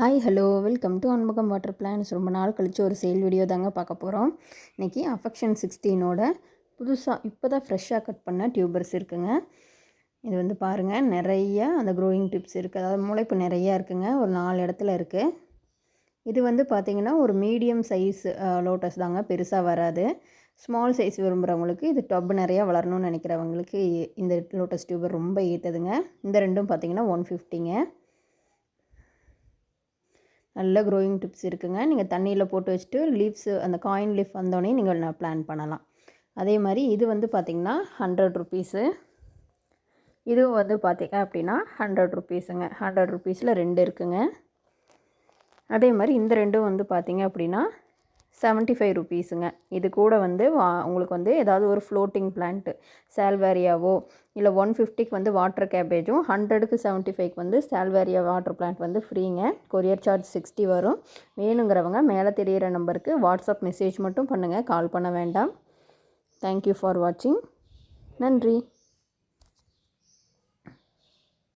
Hi hello welcome to அன்முகம் water plans ரொம்ப நாள் கழித்து ஒரு சேல் வீடியோ தாங்க பார்க்க போகிறோம் இன்றைக்கி அஃபெக்ஷன் சிக்ஸ்டீனோட புதுசாக இப்போ தான் ஃப்ரெஷ்ஷாக கட் பண்ண டியூபர்ஸ் இருக்குங்க. இது வந்து பாருங்கள் நிறைய அந்த க்ரோயிங் டிப்ஸ் இருக்குது அதாவது முளைப்பு நிறையா இருக்குங்க ஒரு நாலு இடத்துல இருக்குது இது வந்து பார்த்திங்கன்னா ஒரு மீடியம் சைஸ் லோட்டஸ் தாங்க பெருசாக வராது. ஸ்மால் சைஸ் விரும்புகிறவங்களுக்கு இது டப் நிறையா வளரணும்னு நினைக்கிறவங்களுக்கு இந்த லோட்டஸ் டியூபர் ரொம்ப ஏற்றதுங்க இந்த ரெண்டும் பார்த்திங்கன்னா ஒன் ஃபிஃப்டிங்க நல்ல க்ரோயிங் டிப்ஸ் இருக்குங்க. நீங்கள் தண்ணியில் போட்டு வச்சுட்டு லீவ்ஸு அந்த காயின் லீஃப் வந்தோடனே நீங்கள் பிளான் பண்ணலாம். அதே மாதிரி இது வந்து பார்த்திங்கன்னா ஹண்ட்ரட் ருப்பீஸு இதுவும் வந்து பார்த்திங்க அப்படின்னா ஹண்ட்ரட் ருப்பீஸுங்க ஹண்ட்ரட் ருப்பீஸில் ரெண்டு இருக்குங்க. அதே மாதிரி இந்த ரெண்டும் வந்து பார்த்திங்க அப்படின்னா செவன்ட்டி ஃபைவ் ருபீஸுங்க. இது கூட வந்து வா உங்களுக்கு வந்து ஏதாவது ஒரு ஃப்ளோட்டிங் பிளான்ட்டு சால்வேரியாவோ இல்லை ஒன் ஃபிஃப்டிக்கு வந்து வாட்டர் கேபேஜும் ஹண்ட்ரடுக்கு செவன்ட்டி ஃபைவ்க்கு வந்து சால்வேரியா வாட்டர் பிளான்ட் வந்து ஃப்ரீங்க. கொரியர் சார்ஜ் சிக்ஸ்டி வரும். வேணுங்கிறவங்க மேலே தெரிகிற நம்பருக்கு வாட்ஸ்அப் மெசேஜ் மட்டும் பண்ணுங்கள் கால் பண்ண வேண்டாம். தேங்க்யூ ஃபார் வாட்சிங் நன்றி.